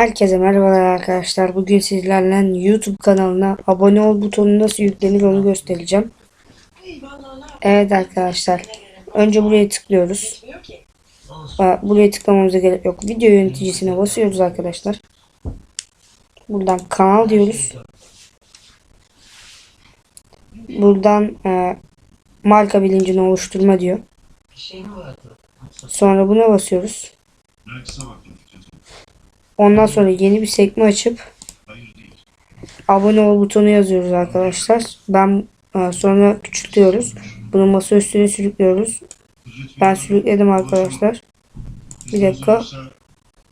Herkese merhabalar arkadaşlar. Bugün sizlerle YouTube kanalına abone ol butonu nasıl yüklenir onu göstereceğim. Evet arkadaşlar. Önce buraya tıklıyoruz. Buraya tıklamamıza gerek yok. Video yöneticisine basıyoruz arkadaşlar. Buradan kanal diyoruz. Buradan e, marka bilincini oluşturma diyor. Sonra buna basıyoruz. Ondan sonra yeni bir sekme açıp abone ol butonu yazıyoruz arkadaşlar. Ben e, sonra küçültüyoruz. Bunu masa üstüne sürüklüyoruz. Ben sürükledim arkadaşlar. Bir dakika.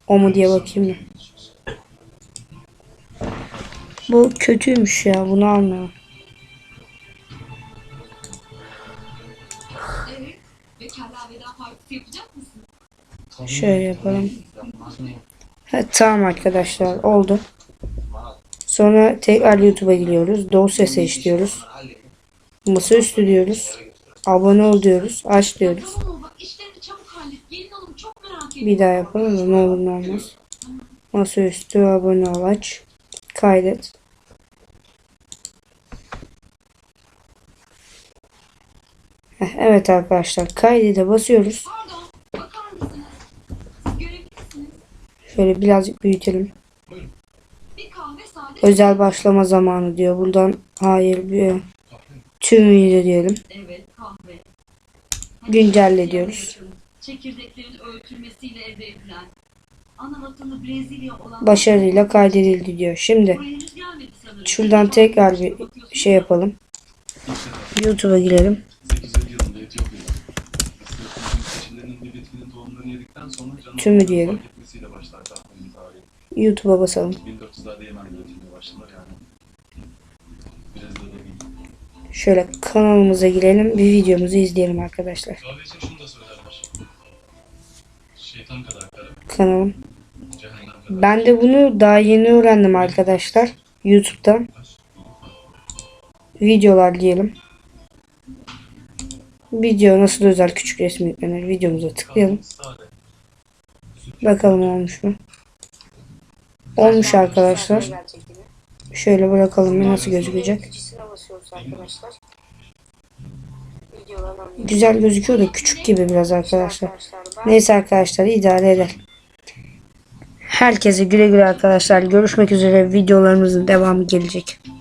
O mu diye bakayım mı? Bu kötüymüş ya. Bunu almıyorum. Şöyle yapalım. Ha, tamam arkadaşlar oldu. Sonra tekrar YouTube'a giriyoruz. Dosya seç diyoruz. Masaüstü diyoruz. Abone ol diyoruz. Aç diyoruz. Bir daha yapalım da ne olur ne olmaz. Masaüstü abone ol aç. Kaydet. Evet arkadaşlar kaydede basıyoruz. Pardon Şöyle birazcık büyütelim. Özel başlama zamanı diyor. Buradan hayır bir tümüyle diyelim. Evet kahve. Güncelle diyoruz. Çekirdeklerin elde edilen. Başarıyla kaydedildi diyor. Şimdi şuradan tekrar bir şey yapalım. YouTube'a girelim. Bitkinin tohumlarını yedikten sonra canın Tümü diyelim. fark etmesiyle başlar tahmini tarihi. YouTube'a basalım. 1400'lerde Yemen'de üretilmeye başlanır yani. Brezilya'da değil. Şöyle kanalımıza girelim. Bir videomuzu izleyelim arkadaşlar. Kahve için şunu da söylerler. Şeytan kadar kara, Kanalım. cehennem kadar. Ben de bunu daha yeni öğrendim arkadaşlar. YouTube'da. Videolar diyelim. Video nasıl özel küçük resim yüklenir? Videomuza tıklayalım. Bakalım olmuş mu? Olmuş arkadaşlar. Şöyle bırakalım bir nasıl gözükecek. Güzel gözüküyor da küçük gibi biraz arkadaşlar. Neyse arkadaşlar idare eder. Herkese güle güle arkadaşlar. Görüşmek üzere. Videolarımızın devamı gelecek.